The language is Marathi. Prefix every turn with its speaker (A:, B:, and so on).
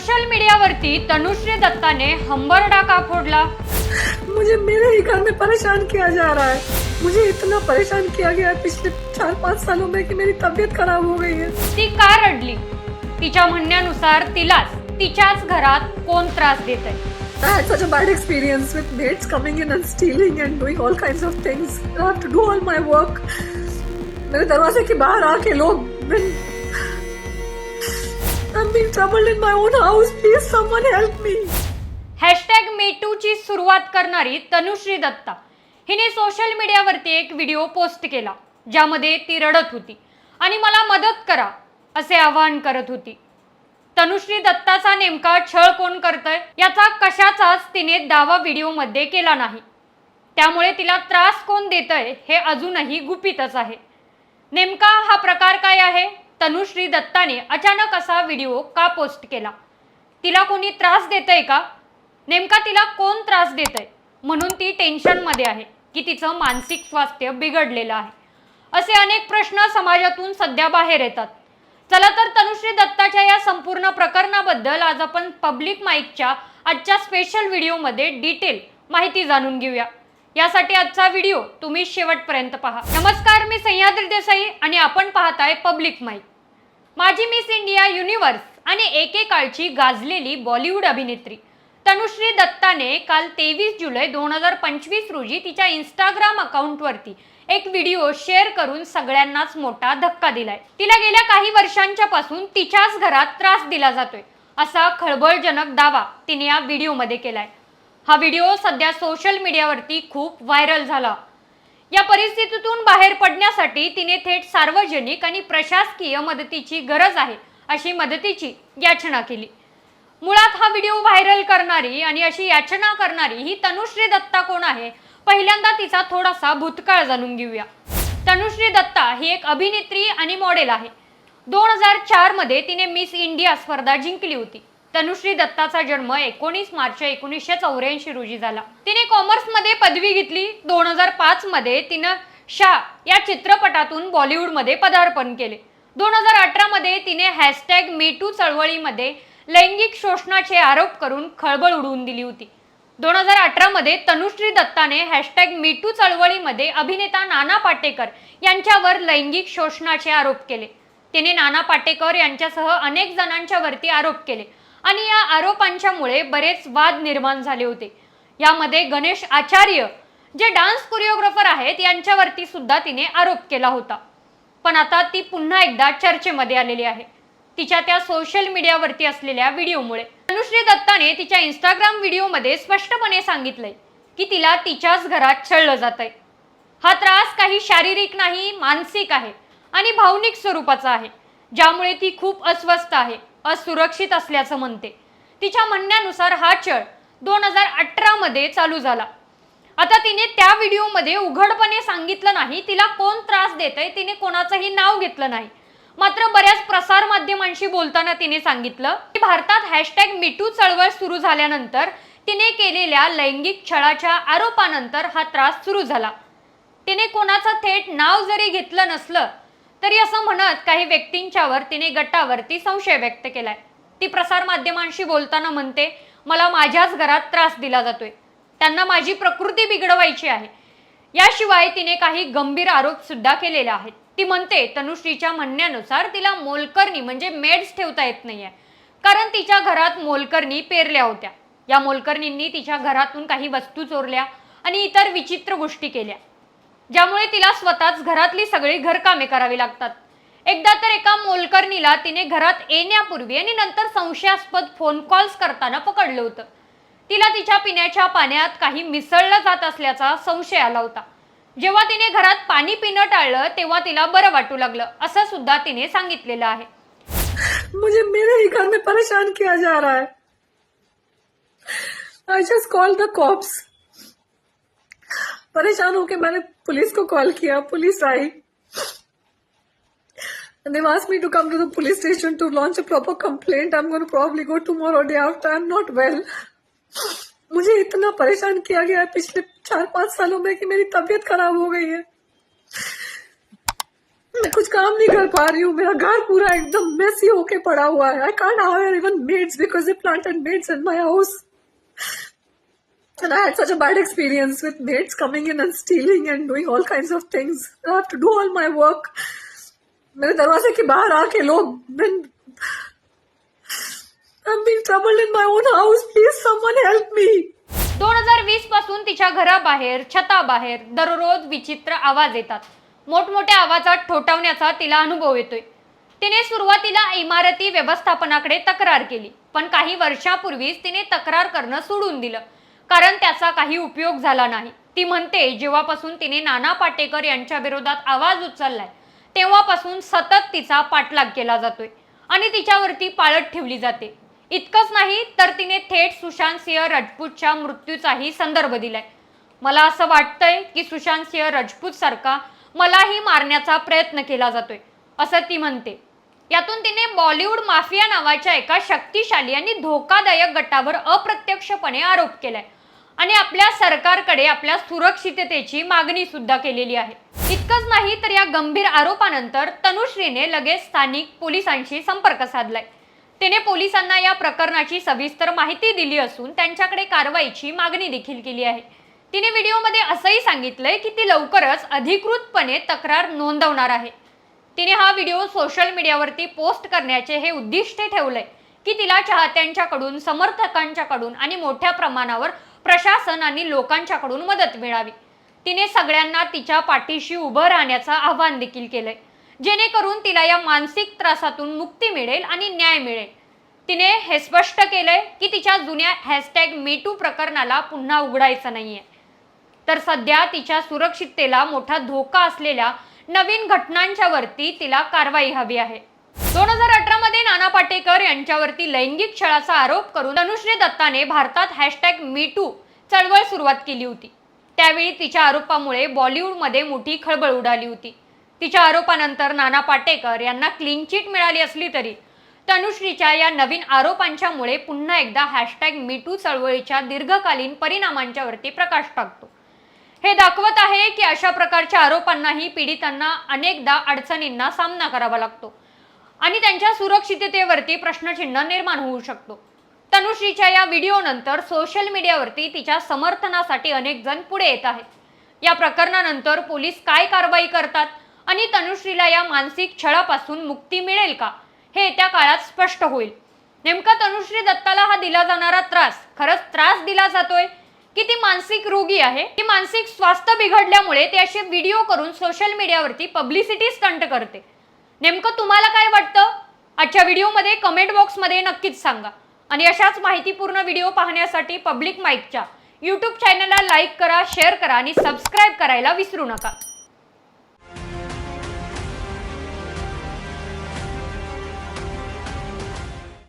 A: सोशल मीडियावरती तनुश्री दत्ताने हंबरडा का फोडला.
B: मुझे मेरे ही घर में परेशान किया जा रहा है। मुझे इतना परेशान किया गया है पिछले चार पाँच सालों में कि मेरी तबीयत खराब हो गई है।
A: ती का रडली? तिच्या म्हणण्यानुसार तिलाच तिच्याच घरात कोण त्रास देत आहे
B: I had such a bad experience with maids coming in and stealing and doing all kinds of things. I have to do all my work. मेरे दरवाजे के बाहर आके लोग been... I'm being troubled in my own house. Please, someone help me.
A: Hashtag मेटूची सुरुवात करणारी तनुश्री दत्ता. हिने सोशल मीडियावरती एक व्हिडिओ पोस्ट केला ज्यामध्ये ती रडत होती. आणि मला मदत करा असे आवाहन करत होती. तनुश्री दत्ताचा नेमका छळ कोण करतय याचा कशाचाच तिने दावा व्हिडिओमध्ये केला नाही. त्यामुळे तिला त्रास कोण देतय हे अजूनही गुपितच आहे. नेमका हा प्रकार काय आहे? तनुश्री दत्ताने अचानक असा व्हिडिओ का पोस्ट केला? तिला कोणी त्रास देतंय का? नेमका तिला कोण त्रास देतंय? म्हणून ती टेन्शनमध्ये आहे की तिचं मानसिक स्वास्थ्य बिघडलेलं आहे. असे अनेक प्रश्न समाजातून सध्या बाहेर येतात. चला तर तनुश्री दत्ताच्या या संपूर्ण प्रकरणाबद्दल आज आपण पब्लिक माईकच्या आजच्या स्पेशल व्हिडिओमध्ये डिटेल माहिती जाणून घेऊया. यासाठी आजचा व्हिडिओ तुम्ही शेवटपर्यंत पहा. नमस्कार मी सह्याद्री देसाई आणि आपण पाहताय पब्लिक माईक. माझी मिस इंडिया युनिव्हर्स आणि एकेकाळची गाजलेली बॉलिवूड अभिनेत्री तनुश्री दत्ताने काल तेवीस जुलै दोन हजार पंचवीस रोजी तिच्या इंस्टाग्राम अकाउंटवरती एक व्हिडिओ शेअर करून सगळ्यांनाच मोठा धक्का दिलाय. तिला गेल्या काही वर्षांच्या पासून तिच्याच घरात त्रास दिला जातोय असा खळबळजनक दावा तिने या व्हिडिओमध्ये केलाय. हा व्हिडिओ सध्या सोशल मीडियावरती खूप व्हायरल झाला. या परिस्थितीतून बाहेर पडण्यासाठी तिने थेट सार्वजनिक आणि प्रशासकीय मदतीची गरज आहे अशी मदतीची याचना केली. मुळात हा व्हिडिओ व्हायरल करणारी आणि अशी याचना करणारी ही तनुश्री दत्ता कोण आहे पहिल्यांदा तिचा थोडासा भूतकाळ जाणून घेऊया. तनुश्री दत्ता ही एक अभिनेत्री आणि मॉडेल आहे. दोन हजार चारमध्ये तिने मिस इंडिया स्पर्धा जिंकली होती. तनुश्री दत्ताचा जन्म एकोणीस मार्च एकोणीसशे चौऱ्याऐंशी रोजी झाला. तिने कॉमर्समध्ये पदवी घेतली. दोन हजार पाच मध्ये तिनं शाह या चित्रपटातून बॉलिवूडमध्ये पदार्पण केले. दोन हजार अठरामध्ये तिने हॅशटॅग मेटू चळवळीमध्ये लैंगिक शोषणाचे आरोप करून खळबळ उडवून दिली होती. दोन हजार अठरामध्ये तनुश्री दत्ताने हॅशटॅग मेटू चळवळीमध्ये अभिनेता नाना पाटेकर यांच्यावर लैंगिक शोषणाचे आरोप केले. तिने नाना पाटेकर यांच्यासह अनेक जणांच्या वरती आरोप केले. आणि या आरोपांच्यामुळे बरेच वाद निर्माण झाले होते. यामध्ये गणेश आचार्य जे डान्स कोरिओग्राफर आहेत यांच्यावरती सुद्धा तिने आरोप केला होता. पण आता ती पुन्हा एकदा चर्चेमध्ये आलेली आहे. तिच्या त्या सोशल मीडियावरती असलेल्या व्हिडिओमुळे. अनुश्री दत्ताने तिच्या इंस्टाग्राम व्हिडिओमध्ये स्पष्टपणे सांगितलंय की तिला तिच्याच घरात छळलं जात आहे हा त्रास काही शारीरिक नाही मानसिक आहे आणि भावनिक स्वरूपाचा आहे ज्यामुळे ती खूप अस्वस्थ आहे. असुरक्षित असल्याचं म्हणते. तिच्या म्हणण्यानुसार हा छळ दोन हजार अठरामध्ये चालू झाला. आता तिने त्या व्हिडिओमध्ये उघडपणे सांगितलं नाही तिला कोण त्रास देत आहे तिने कोणाचंही नाव घेतलं नाही. मात्र बऱ्याच प्रसार माध्यमांशी बोलताना तिने सांगितलं की भारतात हॅशटॅग मिटू चळवळ सुरू झाल्यानंतर तिने केलेल्या लैंगिक छळाच्या आरोपानंतर हा त्रास सुरू झाला. तिने कोणाचं थेट नाव जरी घेतलं नसलं तरी असं म्हणत काही व्यक्तींच्यावर तिने गटावरती संशय व्यक्त केलाय. ती प्रसार माध्यमांशी बोलताना म्हणते मला माझ्याच घरात त्रास दिला जातोय. त्यांना माझी प्रकृती बिघडवायची आहे. याशिवाय तिने काही गंभीर आरोप सुद्धा केलेले आहेत. ती म्हणते तनुश्रीच्या म्हणण्यानुसार तिला मोलकर्णी म्हणजे मेड्स ठेवता येत नाहीये. कारण तिच्या घरात मोलकर्णी पेरल्या होत्या. या मोलकर्णींनी तिच्या घरातून काही वस्तू चोरल्या आणि इतर विचित्र गोष्टी केल्या. ज्यामुळे तिला स्वतःच घरातली सगळी घरकामे करावी लागतात. एकदा तर एका मोलकर्णीला तिने घरात येण्यापूर्वी आणि नंतर संशयास्पद फोन कॉल्स करताना पकडलं होतं. तिला तिच्या पिण्याच्या पाण्यात काही मिसळलं जात असल्याचा संशय आला होता. जेव्हा तिने घरात पाणी पिणं टाळलं तेव्हा तिला बरं वाटू लागलं असं सुद्धा तिने सांगितलेलं आहे.
B: मुझे मेरे ही घर में परेशान किया जा रहा है. I just call the cops परेशान होके मैंने पुलिस को कॉल किया, पुलिस आई And they've asked me to come to the police station to launch a proper complaint. I'm going to probably go tomorrow day after. I'm not well. मुझे इतना परेशान किया गया है पिछले चार पाँच सालों में कि मेरी तबीयत खराब हो गई है मैं कुछ काम नहीं कर पा रही हूँ, मेरा घर पूरा एकदम मेसी होके पड़ा हुआ है I can't hire even maids because they planted maids in my house And I had such a bad experience with mates coming in and stealing and doing all kinds of things. I have to do all my work. मेरे दरवाजे के बाहर आके लोग been I'm being troubled in my own house. Please, someone help me.
A: दोन हजार वीसपासून तिच्या घराबाहेर छताबाहेर दररोज विचित्र आवाज येतात मोठमोठ्या आवाजात ठोठावण्याचा तिला अनुभव येतोय तिने सुरुवातीला इमारती व्यवस्थापनाकडे तक्रार केली पण काही वर्षापूर्वीच तिने तक्रार करणं सोडून दिलं कारण त्याचा काही उपयोग झाला नाही. ती म्हणते जेव्हापासून तिने नाना पाटेकर यांच्या विरोधात आवाज उचललाय तेव्हापासून सतत तिचा पाठलाग केला जातोय आणि तिच्यावरती पाळत ठेवली जाते. इतकंच नाही तर तिने थेट सुशांत सिंह राजपूतच्या मृत्यूचाही संदर्भ दिलाय. मला असं वाटतंय की सुशांत सिंह राजपूत सारखा मलाही मारण्याचा प्रयत्न केला जातोय असं ती म्हणते. यातून तिने बॉलिवूड माफिया नावाच्या एका शक्तिशाली आणि धोकादायक गटावर अप्रत्यक्षपणे आरोप केलाय. आणि आपल्या सरकारकडे आपल्या सुरक्षिततेची मागणी सुद्धा केलेली आहे. इतकंच नाही तर या गंभीर आरोपानंतर तनुश्रीने लगेच स्थानिक पोलिसांशी संपर्क साधलाय. तिने पोलिसांना या प्रकरणाची सविस्तर माहिती दिली असून त्यांच्याकडे कारवाईची मागणी देखील केली आहे. तिने व्हिडिओमध्ये असंही सांगितलंय की ती लवकरच अधिकृतपणे तक्रार नोंदवणार आहे. तिने हा व्हिडिओ सोशल मीडियावरती पोस्ट करण्याचे हे उद्दिष्ट ठेवलंय की तिला चाहत्यांच्याकडून समर्थकांच्याकडून आणि मोठ्या प्रमाणावर प्रशासन आणि लोकांच्याकडून मदत मिळावी. तिने सगळ्यांना तिच्या पाठीशी उभं राहण्याचं आव्हान देखील केलंय. जेणेकरून तिला या मानसिक त्रासातून मुक्ती मिळेल आणि न्याय मिळेल. तिने हे स्पष्ट केलंय की तिच्या जुन्या हॅशटॅग मेटू प्रकरणाला पुन्हा उघडायचं नाहीये. तर सध्या तिच्या सुरक्षिततेला मोठा धोका असलेल्या नवीन घटनांच्या वरती तिला कारवाई हवी आहे. दोन हजार पाटेकर यांच्यावरती लैंगिक छळाचा आरोप करून तनुश्री दत्ताने भारतात हॅशटॅग मी टू चळवळ सुरुवात केली होती. त्यावेळी तिच्या आरोपामुळे बॉलिवूडमध्ये मोठी खळबळ उडाली होती. तिच्या आरोपानंतर नाना पाटेकर यांना क्लीन चिट मिळाली असली तरी तनुश्रीच्या या नवीन आरोपांच्यामुळे पुन्हा एकदा हॅशटॅग मीटू चळवळीच्या दीर्घकालीन परिणामांच्या वरती प्रकाश टाकतो. हे दाखवत आहे की अशा प्रकारच्या आरोपांनाही पीडितांना अनेकदा अडचणींना सामना करावा लागतो. आणि त्यांच्या सुरक्षिततेवरती प्रश्नचिन्ह निर्माण होऊ शकतो. तनुश्रीच्या या व्हिडिओ नंतर सोशल मीडियावरती तिच्या समर्थनासाठी अनेक जण पुढे येत आहेत. या प्रकरणानंतर पोलीस काय कारवाई करतात आणि तनुश्रीला या मानसिक छळापासून मुक्ती मिळेल का? हे येत्या काळात स्पष्ट होईल. नेमका तनुश्री दत्ताला हा दिला जाणारा त्रास खरंच त्रास दिला जातोय? की ती मानसिक रोगी आहे? ती मानसिक स्वास्थ्य बिघडल्यामुळे ती असे व्हिडिओ करून सोशल मीडियावरती पब्लिसिटी स्टंट करते. नेमकं तुम्हाला काय वाटतं? आजच्या व्हिडिओमध्ये कमेंट बॉक्समध्ये नक्कीच सांगा. आणि अशाच माहितीपूर्ण व्हिडिओ पाहण्यासाठी पब्लिक माईकच्या यूट्यूब चॅनलला लाईक करा शेअर करा आणि सबस्क्राईब करायला विसरू नका.